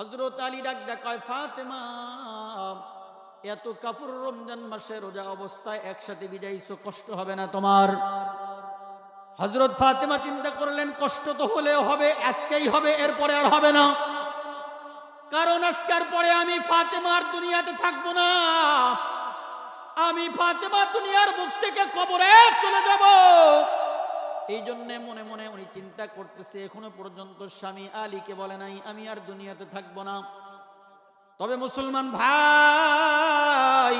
হজরত আলী ডাক দেখায় ফাতেমা, এত কাপুর রমজান মাসে রোজা অবস্থায় একসাথে বিজাইছো কষ্ট হবে না তোমার? হজরত ফাতেমা চিন্তা করলেন, কষ্ট তো হলেও হবে, আজকেই হবে, এরপরে আর হবে না। কারণ আজকের পরে আমি ফাতেমার দুনিয়াতে থাকব না। আমি ফাতেমা দুনিয়ার মুখ থেকে কবরে চলে যাব। এই জন্যে মনে মনে উনি চিন্তা করতেছে, এখনও পর্যন্ত স্বামী আলীকে বলে নাই, আমি আর দুনিয়াতে থাকব না। তবে মুসলমান ভাই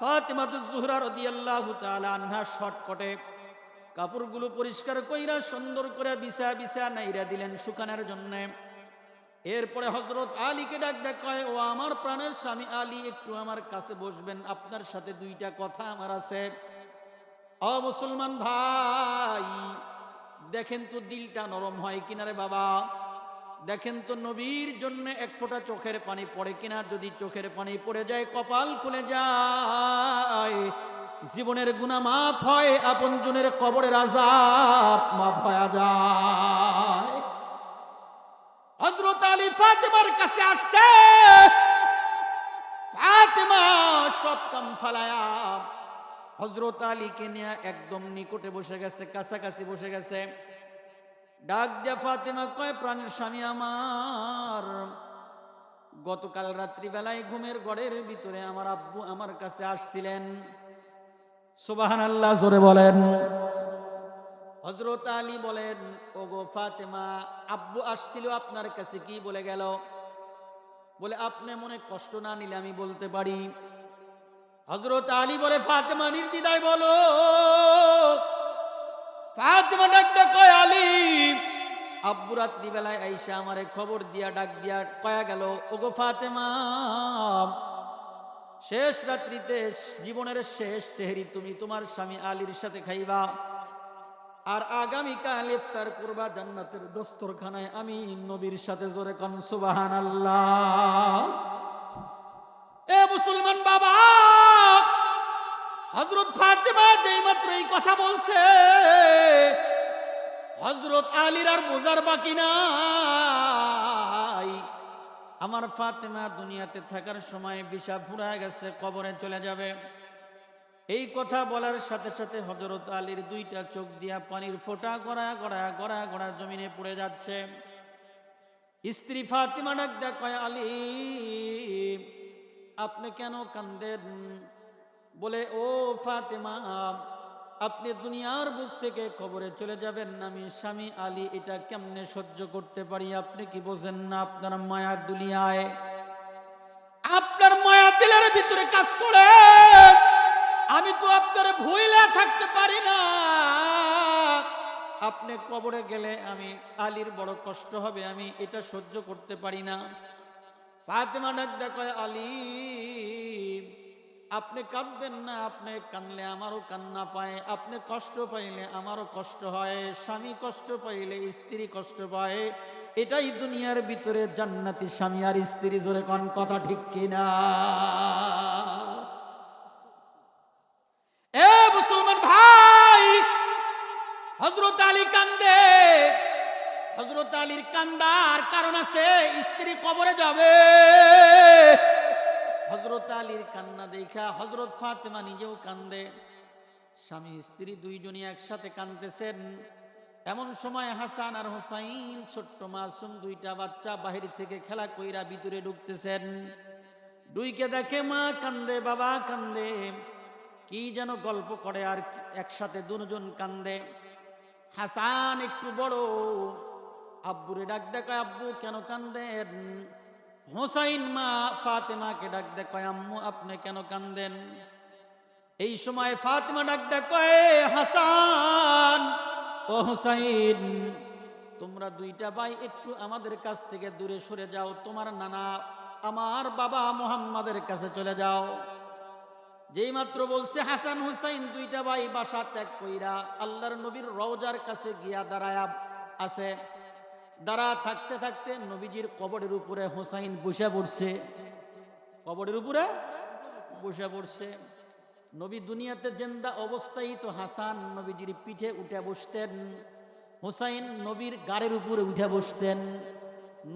ফাতেমাতুজ জুহরা রাদিয়াল্লাহু তাআলা আনহা শর্টকটে কাপড়গুলো পরিষ্কার কইরা সুন্দর করে বিছা বিছা নাইরা দিলেন শুকানোর জন্য। এরপরে হজরত আলীকে ডাক দেখ কয়, ও আমার প্রাণের স্বামী আলী, একটু আমার কাছে বসবেন, আপনার সাথে দুইটা কথা আমার আছে। অ, মুসলমান ভাই, দেখেন তো দিলটা নরম হয় কিনারে বাবা? দেখেন তো নবীর জন্য এক ফোঁটা চোখের পানি পড়ে কিনা? যদি চোখের পানি পড়ে যায়, কপাল খুলে যায়। জীবনের গুণা মাফ হয় আপনজনের কবরের আজাব মাফ হয়ে যায়। আসছে। ফাতেমা ফালায়া হজরত আলীকে নিয়ে একদম নিকটে বসে গেছে, কাছাকাছি বসে গেছে। ডাক দিয়া ফাতেমা কয়, প্রাণের স্বামী আমার, গতকাল রাত্রিবেলায় ঘুমের গড়ের ভিতরে আমার আব্বু আমার কাছে আসছিলেন। সুবাহান আল্লাহ জোরে বলেন। হজরত আলী বলেন, ওগো ফাতেমা, আব্বু আসছিল আপনার কাছে কি বলে গেল? বলে, আপনি মনে কষ্ট না নিলে আমি বলতে পারি। হজরত আলী বলে, ফাতেমা নির্দিদায় বলো। ফাতেমা ডাকতে কয়, আলী, আব্বু রাত্রি বেলায় আইসা আমারে খবর দিয়া, ডাক দিয়া কয়া গেল, ওগো ফাতেমা, শেষ রাত্রিতে জীবনের শেষ সেহরি তুমি তোমার স্বামী আলীর সাথে খাইবা। আর আগামীকাল ইফতার করবা জান্নাতের দস্তরখানায়। আমি নবীর সাথে জোরে কন সুবাহান আল্লাহ এ মুসলমান বাবা হজরত ফাতেমা যেই মাত্র এই কথা বলছে হজরত আলীর আর বোঝার বাকি নাই। আমার ফাতেমা দুনিয়াতে থাকার সময় বিষা ফুরা গেছে, কবরে চলে যাবে। এই কথা বলার সাথে সাথে হজরত আলীর দুইটা চোখ দিয়া পানির ফোঁটা গড়া গড়া গড়া গড়া জমিনে পড়ে যাচ্ছে। স্ত্রী ফাতিমা ডাক কয় আলী আপনি কেন কান্দেন? বলে, ও ফাতেমা, আপনি দুনিয়ার বুক থেকে খবরে চলে যাবেন আমি স্বামী আলী, এটা কেমনে সহ্য করতে পারি? আপনি কি বোঝেন না আপনার মায়া দুনিয়ায়? আপনার মায়া দিলের ভিতরে কাজ করে। আমি তো আপনার ভুইলা থাকতে পারি না। আপনি কবরে গেলে আমি আলীর বড় কষ্ট হবে। আমি এটা সহ্য করতে পারি না। ফাতেমা ডাক কয় আলী, আপনি কাঁদবেন না, আপনি কানলে আমারও কান্না পায়, আপনি কষ্ট পাইলে আমারও কষ্ট হয়, স্বামী কষ্ট পাইলে স্ত্রী কষ্ট পায়, এটাই দুনিয়ার ভিতরে জান্নাতি স্বামী আর স্ত্রী, জোরে কন, কথা ঠিক কিনা? এ মুসলমান ভাই হজরত আলী কান্দে হজরত আলীর কান্দার কারণ আছে, স্ত্রী কবরে যাবে। হজরত আলীর কান্না দেখা হজরত ফাতেমা নিজেও কান্দে। স্বামী, স্ত্রী দুইজনই একসাথে কান্দতেছেন এমন সময় হাসান আর হোসাইন, ছোট্ট মাসুম দুইটা বাচ্চা বাহির থেকে খেলা কইরা ভিতরে ঢুকতেছেন। দুইকে দেখে, মা, কান্দে, বাবা, কান্দে। কি যেন গল্প করে আর একসাথে দুজন কান্দে। হাসান একটু বড় আব্বুরে ডাক দেখায়, আব্বু, কেন কান্দেন? হোসাইন মা ফাতেমাকে ডাক দেখায়, আম্মু, আপনি কেন কান্দেন? এই সময় ফাতেমা ডাক দেখায়, হাসান, ও হোসাইন, তোমরা দুইটা ভাই একটু আমাদের কাছ থেকে দূরে সরে যাও, তোমার নানা আমার বাবা মোহাম্মদের কাছে চলে যাও। যেই মাত্র বলছে, হাসান, হুসাইন দুইটা ভাই বাসা ত্যাগ কইরা আল্লাহর নবীর রওজার কাছে গিয়া দাঁড়ায়া আছে। দাঁড়া থাকতে থাকতে নবীজির কবরের উপরে হোসাইন বসে পড়ছে। কবরের উপরে বসে পড়ছে। নবী দুনিয়াতে জেন্দা অবস্থায় তো হাসান নবীজির পিঠে উঠে বসতেন। হোসাইন নবীর গাড়ির উপরে উঠে বসতেন।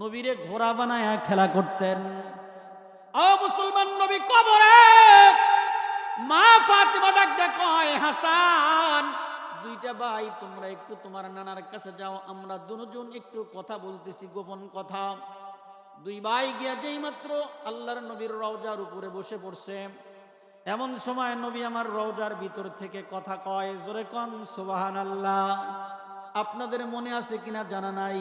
নবীরে ঘোড়া বানায়া খেলা করতেন। ও মুসলমান নবী কবরে মা ফাতিমা ডাক দেখো হাসান দুইটা ভাই, তোমরা একটু তোমার নানার কাছে যাও, আমরা দুজন একটু কথা বলতেছি, গোপন কথা। দুই ভাই গিয়া যেই মাত্র আল্লাহর নবীর রওজার উপরে বসে পড়ছে। এমন সময় নবী আমার রওজার ভিতর থেকে কথা কয়, জোরে কন সুবাহান আল্লাহ আপনাদের মনে আছে কিনা জানা নাই?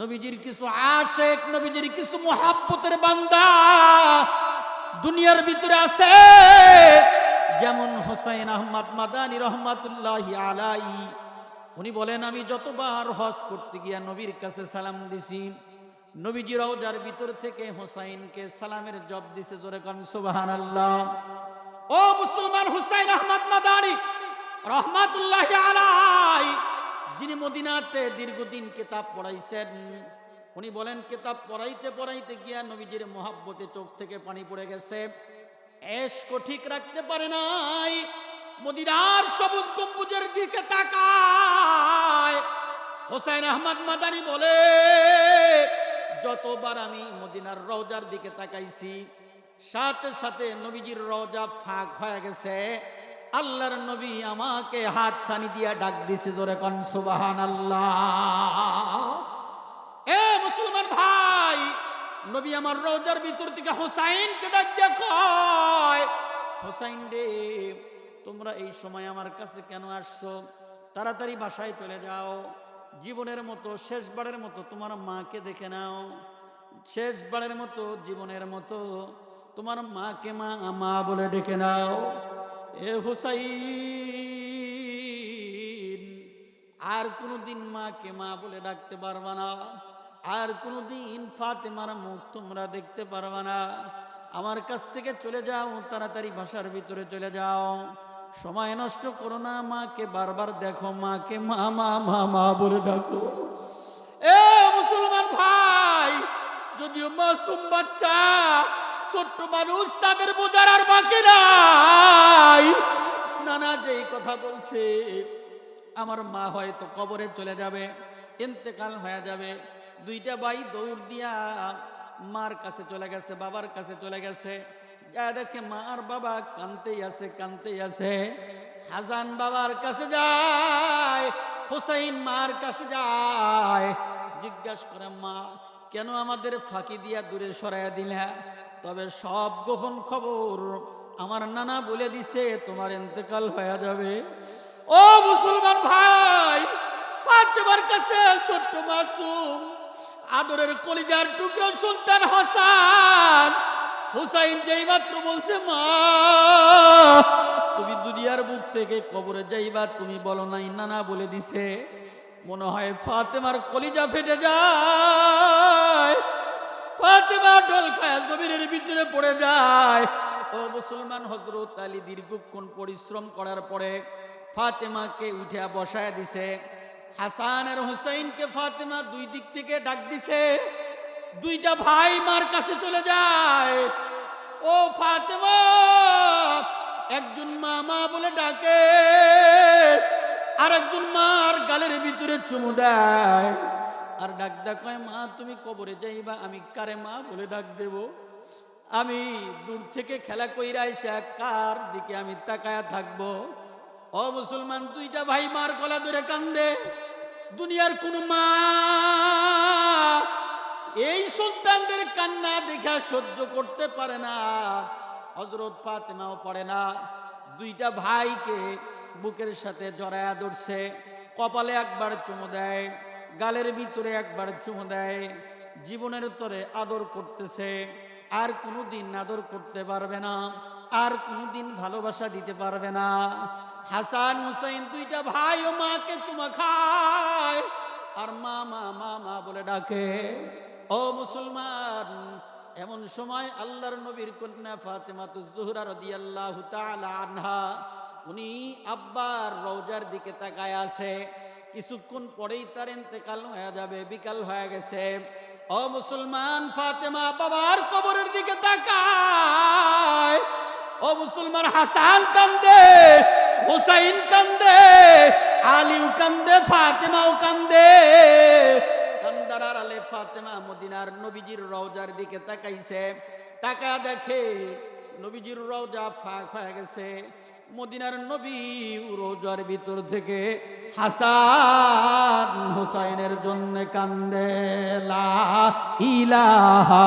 নবীজির কিছু আশেক, নবীজির কিছু মহাব্বতের বান্দা দুনিয়ার ভিতরে আছে। যেমন হোসাইন আহমদ মাদানী রহমাতুল্লাহ আলাই উনি বলেন, আমি যতবার হজ করতে গিয়া নবীর কাছে সালাম দিছি, নবীজি রওজার ভিতর থেকে হোসাইনকে সালামের জব দিছে জোরে কন সুবাহান আল্লাহ ও মুসলমান হুসাইন আহমদ মাদানী রহমাতুল্লাহ আলাই যিনি মদিনাতে দীর্ঘদিন কিতাব পড়াইছেন, উনি বলেন, কিতাব পড়াইতে পড়াইতে গিয়া নবীজির মহাব্বতে চোখ থেকে পানি পড়ে গেছে। এসকো ঠিক রাখতে পারে নাই। মদিনার সবুজ গম্বুজের দিকে তাকায়। হোসেন আহমদ মাদানি বলে, যতবার আমি মদিনার রওজার দিকে তাকাইছি, সাথে সাথে নবীজির রওজা ফাঁক হয়ে গেছে। আল্লাহর নবী আমাকে হাত ছানি দিয়া ডাক দিছে, জোরে কন সুবাহান আল্লাহ এ মুসলমান ভাই নবী আমার রোজার ভিতর থেকে হোসাইনকে ডাক দেখো হোসাইন রে, তোমরা এই সময় আমার কাছে কেন আসছো? তাড়াতাড়ি বাসায় চলে যাও। জীবনের মতো শেষবারের মতো তোমার মাকে দেখে নাও। শেষবারের মতো জীবনের মতো তোমার মাকে মা মা বলে ডেকে নাও। এ হুসাইন, আর কোনোদিন মাকে মা বলে ডাকতে পারবা না। আর কোনো কোনোদিন ফাতেমার মুখ তোমরা দেখতে পারবা না। আমার কাছ থেকে চলে যাও, তাড়াতাড়ি বাসার ভিতরে চলে যাও। সময় নষ্ট করো না, মাকে বারবার দেখো, মাকে মা মা মা মা বলে ডাকো। এ মুসলমান ভাই, যদিও মাসুম বাচ্চা, ছোট্ট মানুষ, তাদের বোঝার আর বাকি নাই। নানা যেই কথা বলছে, আমার মা হয়তো কবরে চলে যাবে, ইন্তেকাল হয়ে যাবে। দুইটা ভাই দৌড় দিয়া মার কাছে চলে গেছে, বাবার কাছে চলে গেছে। যা দেখে মা আর বাবা কানতেই আছে কানতেই আছে। হাজান বাবার কাছে যায়, হুসাইন মার কাছে যায়। জিজ্ঞাসা করে, মা, কেন আমাদের ফাঁকি দিয়া দূরে সরাইয়া দিলে? তবে সব গোপন খবর আমার নানা বলে দিছে, তোমার ইন্তেকাল হয়ে যাবে। ও মুসলমান ভাই ফাতেমার কাছে ছোট্ট মাসুম আদরের কলিজার টুকরো সন্তান হাসান। হুসাইন যেই মাত্র বলছে, মা, তুমি দুনিয়ার বুক থেকে কবরে যাইবা, তুমি বলো নাই, নানা বলে দিছে। মনে হয় ফাতেমার কলিজা ফেটে যায়। ফাতেমা ডল খায় জমিনের ভিতরে পড়ে যায়। ও মুসলমান হজরত আলী দীর্ঘক্ষণ পরিশ্রম করার পরে ফাতেমাকে উঠে বসায় দিছে। হাসান আর হুসাইনকে ফাতেমা দুই দিক থেকে ডাক দিছে, দুইটা ভাই মার কাছে চলে যায়। ও ফাতেমা, একজন মা মা বলে ডাকে আর একজন মার গালের ভিতরে চুমু দেয়। আর ডাক কয়, মা, তুমি কবরে যাইবা, আমি কারে মা বলে ডাক দেব? আমি দূর থেকে খেলা কইরা এসে কার দিকে আমি তাকায়া থাকব? ও মুসলমান, দুইটা ভাই মার গলা ধরে কান্দে। দুনিয়ার কোন মা এই সন্তানদের কান্না দেখা সহ্য করতে পারে না। হজরত ফাতেমাও পড়ে না। দুইটা ভাইকে বুকের সাথে জড়ায়া ধরছে, কপালে একবার চুমু দেয়, গালের ভিতরে একবার চুমু দেয়, জীবনের তরে আদর করতেছে, আর কোনোদিন আদর করতে পারবে না। আর কোনোদিন ভালোবাসা দিতে পারবে না। হাসান হুসাইন দুইটা ভাই ও মাকে চুমা খায়। আর মা মা মা মা বলে ডাকে, ও মুসলমান, এমন সময় আল্লাহর নবীর কন্যা ফাতেমাতু জুহরা রাদিয়াল্লাহু তাআলা আনহা, উনি আব্বার রওজার দিকে তাকায় আছে। কিছুক্ষণ পরেই তার ইন্তেকাল হয়ে যাবে, বিকাল হয়ে গেছে। ও মুসলমান, ফাতেমা বাবার কবরের দিকে তাকায়। ও মুসলমান, হাসান কান্দে, হুসাইন কান্দে আলিউ কান্দে, ফাতেমাও কান্দে। কান্দার আড়ালে ফাতেমা মদিনার নবীজির রওজার দিকে তাকাইছে। তাকা দেখে নবীজির রওজা ফাঁক হয়ে গেছে। মদিনার নবী রোজার ভিতর থেকে হাসান হুসাইনের জন্য কান্দে, লা ইলাহা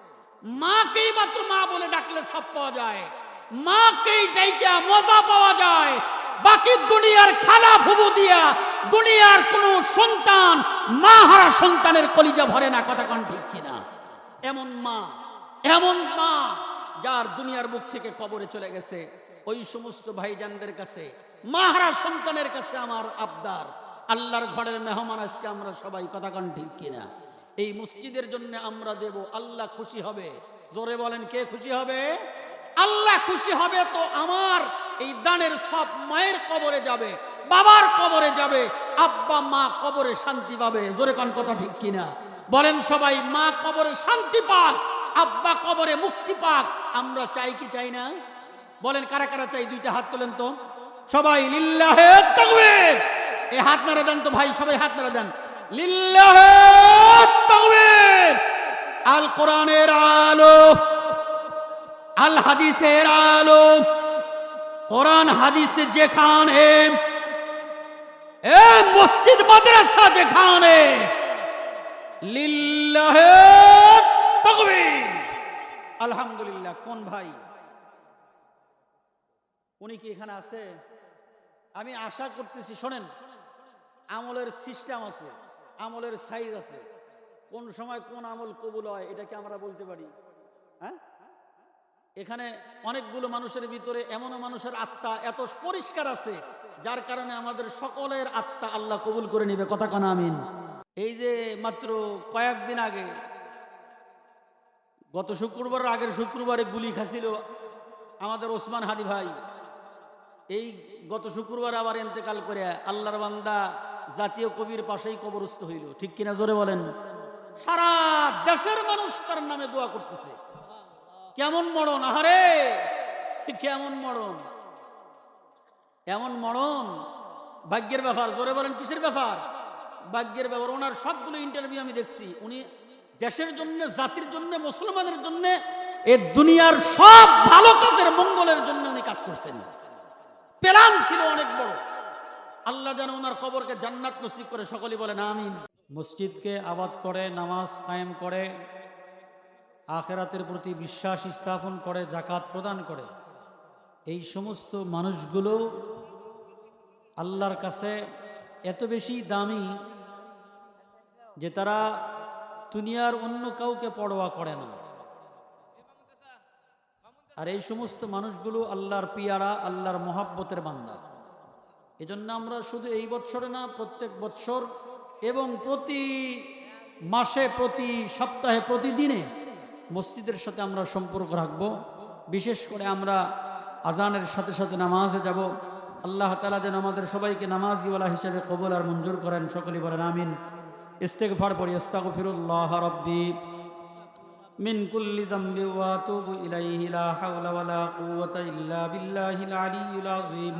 মাকেই মাত্র মা বলে ডাকলে সব পাওয়া যায়। মাকেই ডাইকা মজা পাওয়া যায়। বাকি দুনিয়ার খালা ফুবু দিয়া, দুনিয়ার কোন সন্তান মা হারা সন্তানের কলিজা ভরে না, কথা কন ঠিক কিনা? এমন মা এমন মা যার দুনিয়ার বুক থেকে কবরে চলে গেছে। ওই সমস্ত ভাইজানদের কাছে, মাহারা সন্তানের কাছে আমার আবদার। আল্লাহর ঘরের মেহমান আজকে আমরা সবাই, কথা কন ঠিক কিনা? এই মসজিদের জন্য আমরা দেব, আল্লাহ খুশি হবে। জোরে বলেন, কে খুশি হবে? আল্লাহ খুশি হবে তো আমার। এই দানের সব মায়ের কবরে যাবে, বাবার কবরে যাবে, আব্বা মা কবরে শান্তি পাবে। জোরে কন কথা ঠিক কিনা? বলেন সবাই, মা কবরে শান্তি পাক, আব্বা কবরে মুক্তি পাক। আমরা চাই কি চাই না? বলেন, কারা কারা চাই? দুইটা হাত তোলেন তো। সবাই, লিল্লাহে এই হাত নাড়া দেন তো ভাই, সবাই হাত নাড়া দেন। আল কোরআনের আলো, আল হাদিসের আলো, কোরআন হাদিস যেখানে, এ মসজিদ মাদ্রাসা যেখানে লিল্লাহে তাকবীর। আলহামদুলিল্লাহ, কোন ভাই? উনি কি এখানে আছে? আমি আশা করতেছি, শোনেন, আমলের সিস্টেম আছে। আমলের সাইজ আছে। কোন সময় কোন আমল কবুল হয় এটাকে আমরা বলতে পারি? হ্যাঁ? এখানে অনেকগুলো মানুষের ভিতরে এমনও মানুষের আত্মা এত পরিষ্কার আছে, যার কারণে আমাদের সকলের আত্মা আল্লাহ কবুল করে নিবে। কথা কানা, আমিন। এই যে মাত্র কয়েকদিন আগে, গত শুক্রবার আগের শুক্রবারে গুলি খাছিল আমাদের ওসমান হাদি ভাই। এই গত শুক্রবার আবার এন্তেকাল করে আল্লাহর বান্দা জাতীয় কবির পাশেই কবরস্থ হইল। ঠিক কিনা জোরে বলেন? সারা দেশের মানুষ তার নামে দোয়া করতেছে। কেমন মরণ? আহারে! কেমন মরণ? এমন মরণ? ভাগ্যের ব্যাপার। জোরে বলেন, কিসের ব্যাপার? ভাগ্যের ব্যাপার। ওনার সবগুলো ইন্টারভিউ আমি দেখছি। উনি দেশের জন্য, জাতির জন্য, মুসলমানের জন্য, এ দুনিয়ার সব ভালো কাজের মঙ্গলের জন্য উনি কাজ করছেন। প্ল্যান ছিল অনেক বড়। আল্লাহ যেন ওনার কবরকে জান্নাত নসিব করে সকলে বলেন, আমিন। মসজিদকে আবাদ করে, নামাজ কায়েম করে, আখেরাতের প্রতি বিশ্বাস স্থাপন করে জাকাত প্রদান করে, এই সমস্ত মানুষগুলো আল্লাহর কাছে এত বেশি দামি যে তারা দুনিয়ার অন্য কাউকে পরোয়া করে না। আর এই সমস্ত মানুষগুলো আল্লাহর পিয়ারা, আল্লাহর মহাব্বতের বান্দা। এজন্য আমরা শুধু এই বছরে না, প্রত্যেক বছর এবং প্রতি মাসে, প্রতি সপ্তাহে, প্রতিদিনে মসজিদের সাথে আমরা সম্পর্ক রাখব। বিশেষ করে আমরা আজানের সাথে সাথে নামাজে যাব। আল্লাহ তালা যেন আমাদের সবাইকে নামাজিওয়ালা হিসেবে কবল আর মঞ্জুর করেন। সকলে বলেন আমিন। ইস্তেকফার পড়ি, ইস্তাগফিরুল্লাহ রব্বি। মিন কুল্লি দম্বি ওয়া ইলাইহি, লা হাওলা ওয়ালা কুওয়াতা ইল্লা বিল্লাহিল আলিয়্যিল আযীম।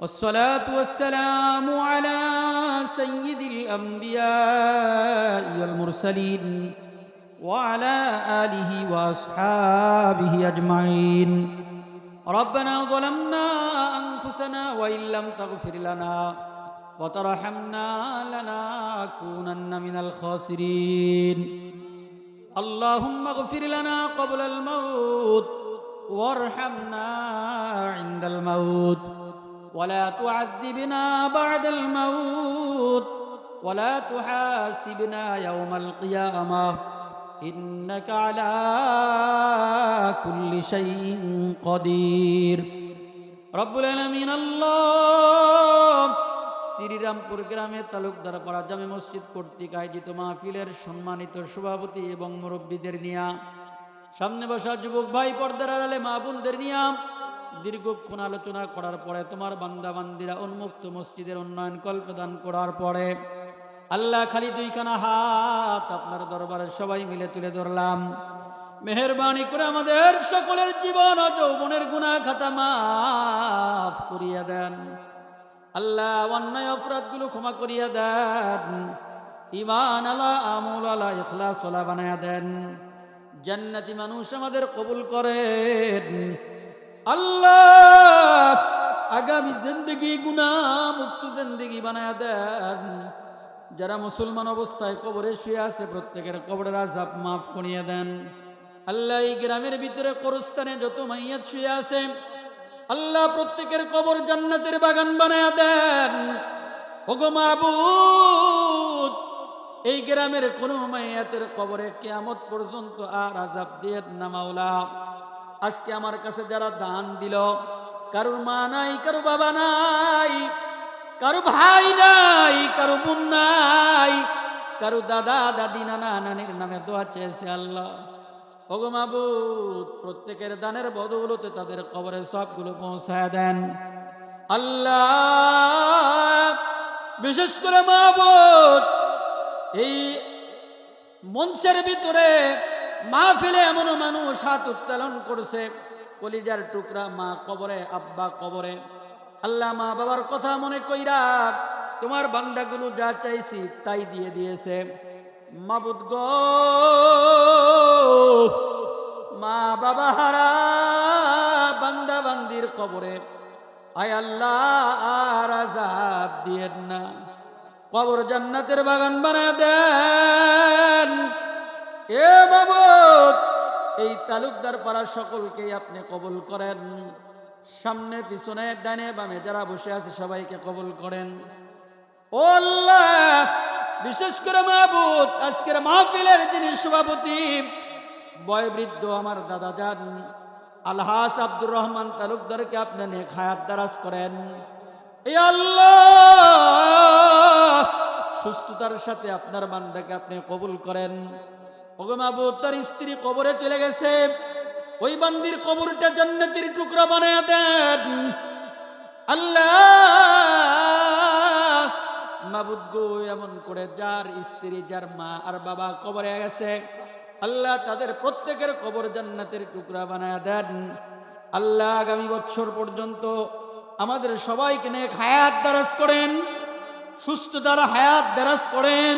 والصلاة والسلام على سيد الأنبياء والمرسلين وعلى آله وأصحابه أجمعين ربنا ظلمنا أنفسنا وإن لم تغفر لنا وترحمنا لنكونن من الخاسرين اللهم اغفر لنا قبل الموت وارحمنا عند الموت ولا تعذبنا بعد الموت ولا تحاسبنا يوم القيامة إنك على كل شيء قدير রব্বুল আলমিন আল্লাহ শ্রীরামপুর গ্রামে তালুকদার পাড়া জামে মসজিদ কর্তৃক আয়োজিত মাহফিলের সম্মানিত সভাপতি এবং মুরব্বীদের নিয়া সামনে বসা যুবক ভাই পর্দার আড়ালে মা বোনদের নিয়া দীর্ঘক্ষণ আলোচনা করার পরে তোমার বান্দা বান্দিরা উন্মুক্ত মসজিদের উন্নয়ন কল্পদান করার পরে আল্লাহ খালি দুইখানা হাত আপনার দরবারে সবাই মিলে তুলে ধরলাম। মেহরবানি করে আমাদের সকলের জীবন ও যৌবনের গুণা খাতা মাফ করিয়া দেন। আল্লাহ অন্যায় অপরাধগুলো ক্ষমা করিয়া দেন। ইমান আলা, আমল আলা, ইখলাস ওলা বানায়া দেন। জান্নাতি মানুষ আমাদের কবুল করেন। আল্লাহ, আগামী জিন্দগি গুনা মুক্ত জিন্দগি বানায়া দেন। যারা মুসলমান অবস্থায় কবরে শুয়ে আছে, প্রত্যেকের কবরের আজাব মাফ করিয়ে দেন। আল্লাহ এই গ্রামের ভিতরে করস্তানে যত মাইয়াত শুয়ে আছে, আল্লাহ প্রত্যেকের কবর জান্নাতের বাগান বানায় দেন। ওগো মাহবুদ এই গ্রামের কোন মাইয়াতের কবরে কেয়ামত পর্যন্ত আর আজাব দিয়ে না মাওলা। আজকে আমার কাছে যারা দান দিল, কারোর মা নাই কারও বাবা নাই কারও ভাই নাই কারও বোন নাই কারও দাদা, দাদি, নানা, নানির নামে দোয়া চেয়েছে আল্লাহ। ওগো মাবুদ, প্রত্যেকের দানের বদৌলতে তাদের কবরে সবগুলো পৌঁছায় দেন। আল্লাহ, বিশেষ করে মাহবুদ এই মঞ্চের ভিতরে মা ফেলে এমন মানুষ হাত উত্তোলন করছে, কলিজার টুকরা মা কবরে, আব্বা কবরে। আল্লাহ মা বাবার কথা মনে কইরা, তোমার বান্দাগুলো যা চাইছি তাই দিয়ে দিয়েছে। মাবুদ গো, মা বাবা হারা বান্দা বান্দির কবরে। আয় আল্লাহ আর আজাব দিয়েন না। কবর জান্নাতের বাগান বানা দেন। এ বাবদ, এই তালুকদার পাড়ার সকলকেই আপনি কবুল করেন। সামনে, পিছনে, ডানে, বামে, যারা বসে আছে, সবাইকে কবুল করেন। আল্লাহ, বিশেষ করে মাহবুদ আজকের মাহফিলের যিনি সভাপতি, বয়বৃদ্ধ আমার দাদা যান, আলহাস আব্দুর রহমান তালুকদারকে আপনি নেক হায়াত দারাজ করেন। আল্লাহ, সুস্থতার সাথে আপনার বান্দাকে আপনি কবুল করেন। ওগো তার স্ত্রী কবরে চলে গেছে। ওই বান্দির কবরটা জান্নাতের টুকরা বানায় দেন। আল্লাহ! মাবুদ গো, এমন করে যার স্ত্রী, যার মা আর বাবা কবরে গেছে, আল্লাহ তাদের প্রত্যেকের কবর জান্নাতের টুকরা বানায় দেন। আল্লাহ, আগামী বছর পর্যন্ত আমাদের সবাইকে নিয়ে হায়াত দারাজ করেন সুস্থ দ্বারা হায়াত দারাজ করেন।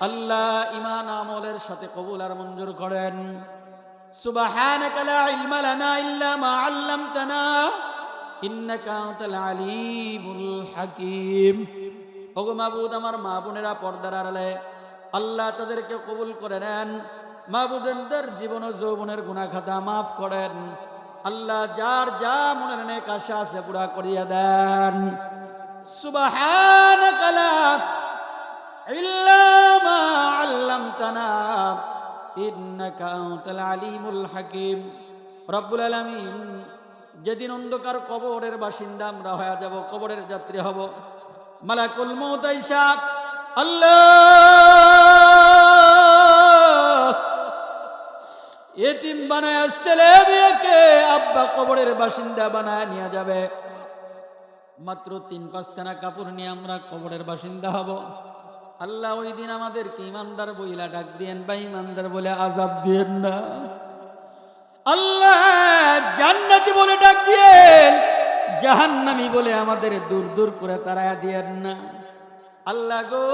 আল্লাহ ইমান আমলের সাথে কবুল আর মঞ্জুর করেন। আল্লাহ করে নেন। মাহবুদেনদের জীবন যৌবনের গুণা মাফ করেন। আল্লাহ যার যা মনের নেক করিয়া দেন। সুবাহানাকা লা যেদিন অন্ধকার কবরের বাসিন্দা আমরা হয়ে যাব, কবরের যাত্রী হব। মালাকুল বানায়, ছেলে মেয়েকে আব্বা কবরের বাসিন্দা বানায় নিয়ে যাবে। মাত্র তিন পাঁচখানা কাপড় নিয়ে আমরা কবরের বাসিন্দা হব। আল্লাহ ওই দিন আমাদেরকে ইমানদার বইলা ডাক দিয়েন বা ইমানদার বলে আজাব দিয়েন না। আল্লাহ জান্নাতি বলে ডাক দিয়েন, জাহান্নামি বলে আমাদের দূর দূর করে তারায়া দিয়েন না। আল্লাহ গো,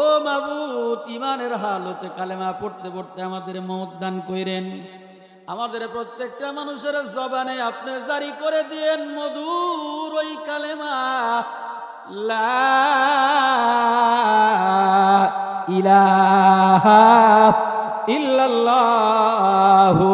ও মাবুত, ইমানের হালতে কালেমা পড়তে পড়তে আমাদের মত দান কইরেন। আমাদের প্রত্যেকটা মানুষের জবানে আপনি জারি করে দিয়েন মধুর ওই কালেমা লা ইলাহা ইল্লাল্লাহু